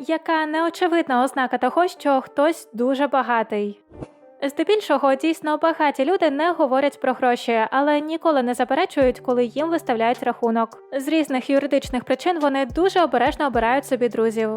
яка неочевидна ознака того, що хтось дуже багатий. Здебільшого дійсно багаті люди не говорять про гроші, але ніколи не заперечують, коли їм виставляють рахунок. З різних юридичних причин вони дуже обережно обирають собі друзів.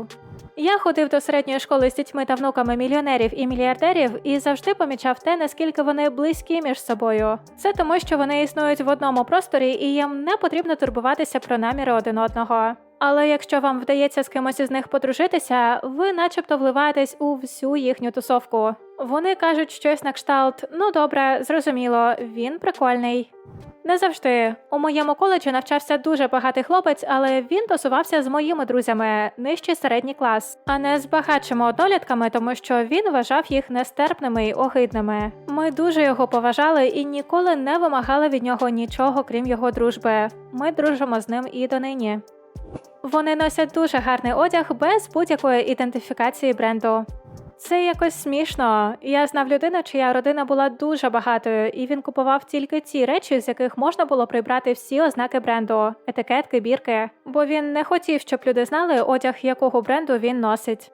Я ходив до середньої школи з дітьми та внуками мільйонерів і мільярдерів і завжди помічав те, наскільки вони близькі між собою. Це тому, що вони існують в одному просторі, і їм не потрібно турбуватися про наміри один одного. Але якщо вам вдається з кимось із них подружитися, ви начебто вливаєтесь у всю їхню тусовку. Вони кажуть щось на кшталт: ну добре, зрозуміло, він прикольний. Не завжди. У моєму коледжі навчався дуже багатий хлопець, але він тусувався з моїми друзями, нижчий середній клас, а не з багатшими однолітками, тому що він вважав їх нестерпними й огидними. Ми дуже його поважали і ніколи не вимагали від нього нічого, крім його дружби. Ми дружимо з ним і донині. Вони носять дуже гарний одяг без будь-якої ідентифікації бренду. Це якось смішно. Я знав людину, чия родина була дуже багатою, і він купував тільки ті речі, з яких можна було прибрати всі ознаки бренду, етикетки, бірки, бо він не хотів, щоб люди знали, одяг якого бренду він носить.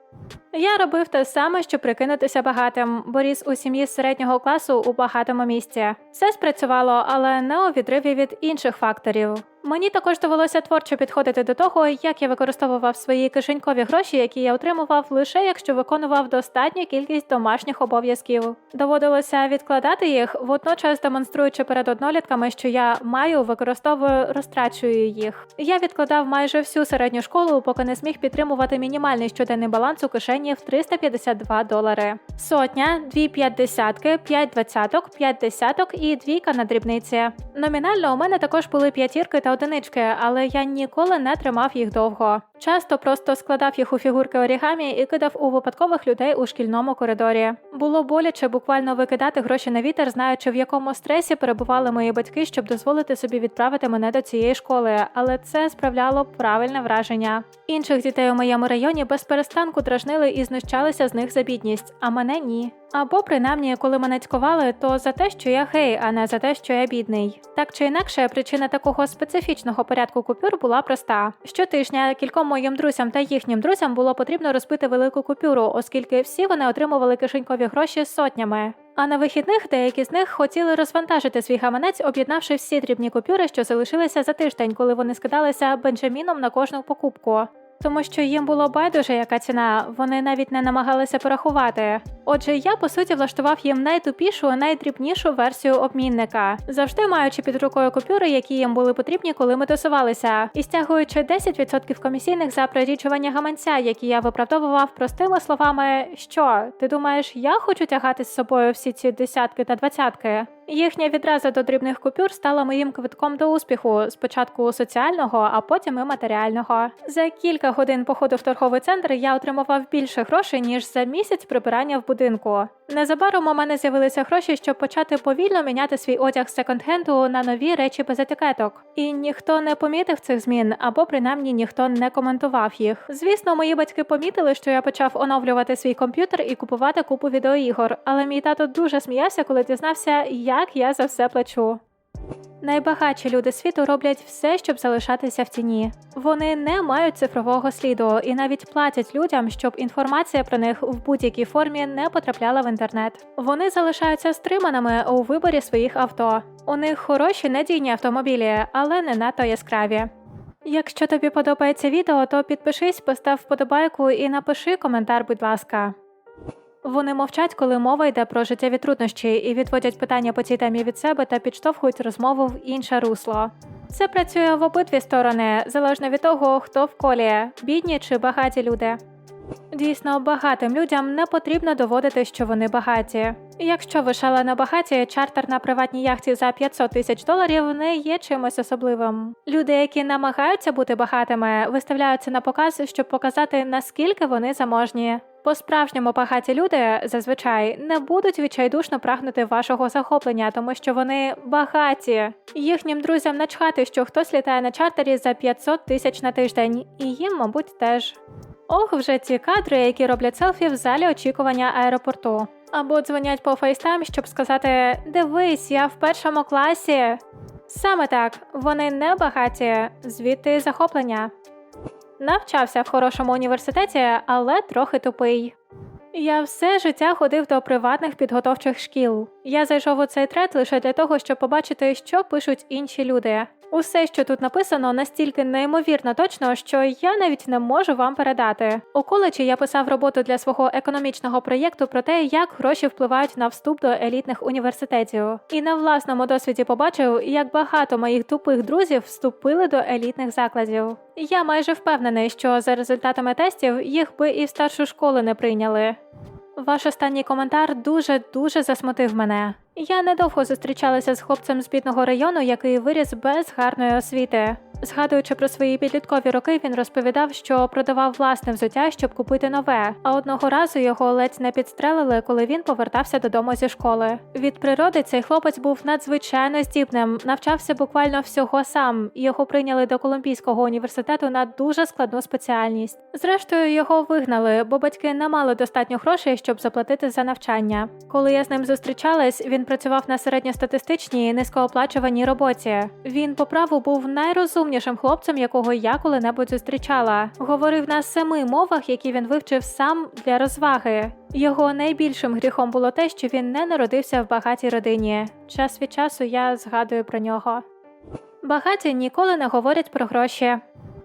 Я робив те саме, щоб прикинутися багатим, бо ріс у сім'ї середнього класу у багатому місті. Все спрацювало, але не у відриві від інших факторів. Мені також довелося творчо підходити до того, як я використовував свої кишенькові гроші, які я отримував лише якщо виконував достатню кількість домашніх обов'язків. Доводилося відкладати їх, водночас демонструючи перед однолітками, що я маю, використовую, розтрачую їх. Я відкладав майже всю середню школу, поки не зміг підтримувати мінімальний щоденний баланс у кишені в 352 долари. Сотня, дві п'ятдесятки, п'ять двадцяток, п'ять десяток і двійка на дрібниці. Номінально у мене також були п'ятірки та одинички, але я ніколи не тримав їх довго. Часто просто складав їх у фігурки орігамі і кидав у випадкових людей у шкільному коридорі. Було боляче буквально викидати гроші на вітер, знаючи в якому стресі перебували мої батьки, щоб дозволити собі відправити мене до цієї школи, але це справляло правильне враження. Інших дітей у моєму районі без перестанку дражнили і знущалися з них за бідність, а мене ні. Або принаймні, коли мене цькували, то за те, що я гей, а не за те, що я бідний. Так чи інакше, причина такого специфічного порядку купюр була проста: щотижня кільком моїм друзям та їхнім друзям було потрібно розбити велику купюру, оскільки всі вони отримували кишенькові гроші сотнями. А на вихідних деякі з них хотіли розвантажити свій гаманець, об'єднавши всі дрібні купюри, що залишилися за тиждень, коли вони скидалися бенджаміном на кожну покупку. Тому що їм було байдуже, яка ціна, вони навіть не намагалися порахувати. Отже, я по суті влаштував їм найтупішу, найдрібнішу версію обмінника, завжди маючи під рукою купюри, які їм були потрібні, коли ми тусувалися, і стягуючи 10% комісійних за прирічування гаманця, які я виправдовував простими словами: що ти думаєш, я хочу тягати з собою всі ці десятки та двадцятки? Їхня відразу до дрібних купюр стала моїм квитком до успіху, спочатку соціального, а потім і матеріального. За кілька годин походу в торговий центр я отримував більше грошей ніж за місяць прибирання в будинку. Незабаром у мене з'явилися гроші, щоб почати повільно міняти свій одяг з секонд-хенду на нові речі без етикеток. І ніхто не помітив цих змін, або принаймні ніхто не коментував їх. Звісно, мої батьки помітили, що я почав оновлювати свій комп'ютер і купувати купу відеоігор, але мій тато дуже сміявся, коли дізнався, як я за все плачу. Найбагатші люди світу роблять все, щоб залишатися в тіні. Вони не мають цифрового сліду і навіть платять людям, щоб інформація про них в будь-якій формі не потрапляла в інтернет. Вони залишаються стриманими у виборі своїх авто. У них хороші надійні автомобілі, але не надто яскраві. Якщо тобі подобається відео, то підпишись, постав вподобайку і напиши коментар, будь ласка. Вони мовчать, коли мова йде про життєві труднощі, і відводять питання по цій темі від себе та підштовхують розмову в інше русло. Це працює в обидві сторони, залежно від того, хто в колі, бідні чи багаті люди. Дійсно, багатим людям не потрібно доводити, що вони багаті. Якщо ви шалено багаті, чартер на приватній яхті за 500 тисяч доларів не є чимось особливим. Люди, які намагаються бути багатими, виставляються на показ, щоб показати наскільки вони заможні. По-справжньому багаті люди зазвичай не будуть відчайдушно прагнути вашого захоплення, тому що вони багаті. Їхнім друзям начхати, що хтось літає на чартері за 500 тисяч на тиждень, і їм, мабуть, теж. Ох, вже ці кадри, які роблять селфі в залі очікування аеропорту. Або дзвонять по фейстайм, щоб сказати: Дивись, я в першому класі. Саме так, вони не багаті, звідти захоплення. Навчався в хорошому університеті, але трохи тупий. Я все життя ходив до приватних підготовчих шкіл. Я зайшов у цей трет лише для того, щоб побачити, що пишуть інші люди. Усе, що тут написано, настільки неймовірно точно, що я навіть не можу вам передати. У коледжі я писав роботу для свого економічного проєкту про те, як гроші впливають на вступ до елітних університетів. І на власному досвіді побачив, як багато моїх тупих друзів вступили до елітних закладів. Я майже впевнений, що за результатами тестів їх би і в старшу школу не прийняли. Ваш останній коментар дуже дуже засмутив мене. Я недовго зустрічалася з хлопцем з бідного району, який виріс без гарної освіти. Згадуючи про свої підліткові роки, він розповідав, що продавав власне взуття, щоб купити нове. А одного разу його ледь не підстрелили, коли він повертався додому зі школи. Від природи цей хлопець був надзвичайно здібним, навчався буквально всього сам. Його прийняли до Колумбійського університету на дуже складну спеціальність. Зрештою, його вигнали, бо батьки не мали достатньо грошей, щоб заплатити за навчання. Коли я з ним зустрічалась, він працював на середньостатистичній низькооплачуваній роботі. Він по праву був найрозумнішим хлопцем, якого я коли-небудь зустрічала. Говорив на семи мовах, які він вивчив сам для розваги. Його найбільшим гріхом було те, що він не народився в багатій родині. Час від часу я згадую про нього. Багаті ніколи не говорять про гроші.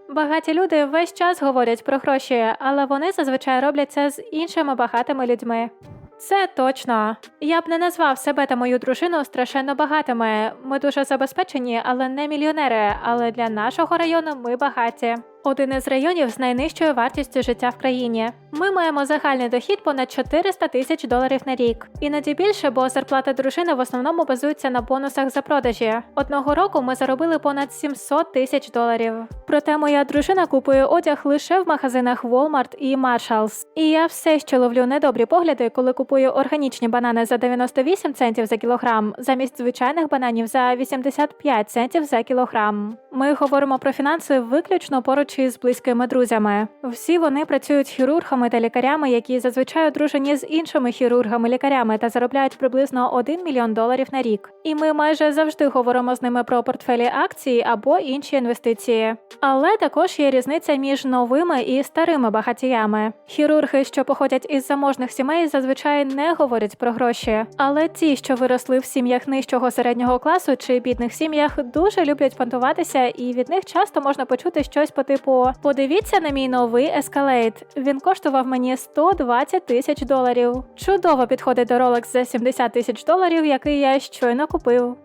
Багаті люди весь час говорять про гроші, але вони зазвичай роблять це з іншими багатими людьми. Це точно. Я б не назвав себе та мою дружину страшенно багатими. Ми дуже забезпечені, але не мільйонери. Але для нашого району ми багаті. Один із районів з найнижчою вартістю життя в країні. Ми маємо загальний дохід понад 400 тисяч доларів на рік. Іноді більше, бо зарплата дружини в основному базується на бонусах за продажі. Одного року ми заробили понад 700 тисяч доларів. Проте моя дружина купує одяг лише в магазинах Walmart і Marshalls. І я все ще ловлю недобрі погляди, коли купую органічні банани за 98 центів за кілограм, замість звичайних бананів за 85 центів за кілограм. Ми говоримо про фінанси виключно поруч із близькими друзями. Всі вони працюють хірургами та лікарями, які зазвичай одружені з іншими хірургами-лікарями та заробляють приблизно 1 мільйон доларів на рік. І ми майже завжди говоримо з ними про портфелі акцій або інші інвестиції. Але також є різниця між новими і старими багатіями. Хірурги, що походять із заможних сімей, зазвичай не говорять про гроші. Але ті, що виросли в сім'ях нижчого середнього класу чи бідних сім'ях, дуже люблять понтуватися, і від них часто можна почути щось по типу: подивіться на мій новий ескалейт. Він коштував мені 120 тисяч доларів. Чудово підходить до Rolex за 70 тисяч доларів, який я щойно купив.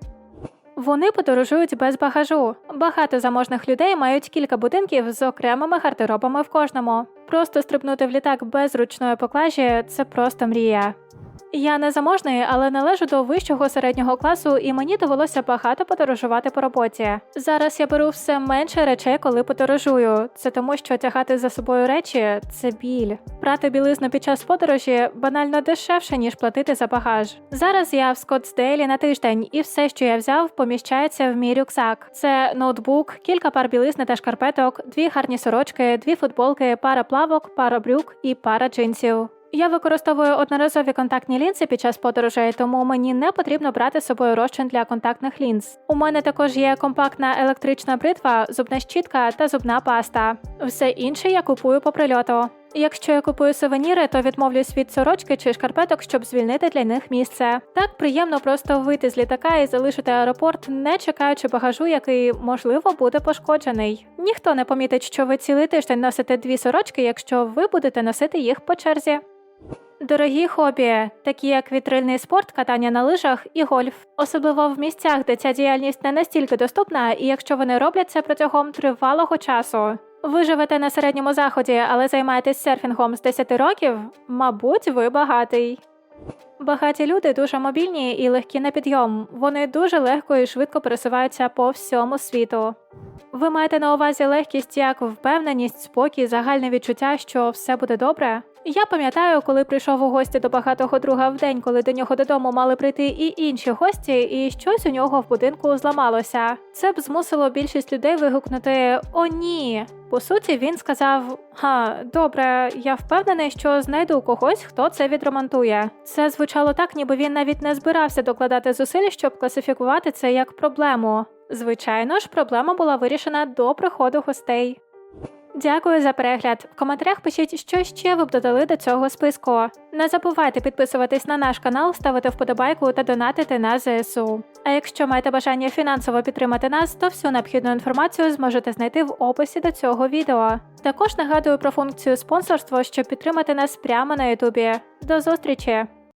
Вони подорожують без багажу. Багато заможних людей мають кілька будинків з окремими гардеробами в кожному. Просто стрибнути в літак без ручної поклажі це просто мрія. Я не заможний, але належу до вищого середнього класу, і мені довелося багато подорожувати по роботі. Зараз я беру все менше речей, коли подорожую. Це тому, що тягати за собою речі це біль. Прати білизну під час подорожі банально дешевше, ніж платити за багаж. Зараз я в Скоттсдейлі на тиждень, і все, що я взяв, поміщається в мій рюкзак. Це ноутбук, кілька пар білизни та шкарпеток, дві гарні сорочки, дві футболки, пара плавок, пара брюк і пара джинсів. Я використовую одноразові контактні лінзи під час подорожей, тому мені не потрібно брати з собою розчин для контактних лінз. У мене також є компактна електрична бритва, зубна щітка та зубна паста. Все інше я купую по прильоту. Якщо я купую сувеніри, то відмовлюсь від сорочки чи шкарпеток, щоб звільнити для них місце. Так приємно просто вийти з літака і залишити аеропорт, не чекаючи багажу, який можливо буде пошкоджений. Ніхто не помітить, що ви цілий тиждень носите дві сорочки, якщо ви будете носити їх по черзі. Дорогі хобі, такі як вітрильний спорт, катання на лижах і гольф, особливо в місцях, де ця діяльність не настільки доступна, і якщо вони роблять це протягом тривалого часу. Ви живете на середньому заході, але займаєтесь серфінгом з 10 років, мабуть, ви багатий. Багаті люди дуже мобільні і легкі на підйом. Вони дуже легко і швидко пересуваються по всьому світу. Ви маєте на увазі легкість як впевненість, спокій, загальне відчуття, що все буде добре. Я пам'ятаю, коли прийшов у гості до багатого друга в день, коли до нього додому мали прийти і інші гості, і щось у нього в будинку зламалося. Це б змусило більшість людей вигукнути О, ні. По суті, він сказав: Га, добре, я впевнений, що знайду когось, хто це відремонтує. Це звучало так, ніби він навіть не збирався докладати зусиль, щоб класифікувати це як проблему. Звичайно ж, проблема була вирішена до приходу гостей. Дякую за перегляд. В коментарях пишіть, що ще ви б додали до цього списку. Не забувайте підписуватись на наш канал, ставити вподобайку та донатити на ЗСУ. А якщо маєте бажання фінансово підтримати нас, то всю необхідну інформацію зможете знайти в описі до цього відео. Також нагадую про функцію спонсорства, щоб підтримати нас прямо на Ютубі. До зустрічі!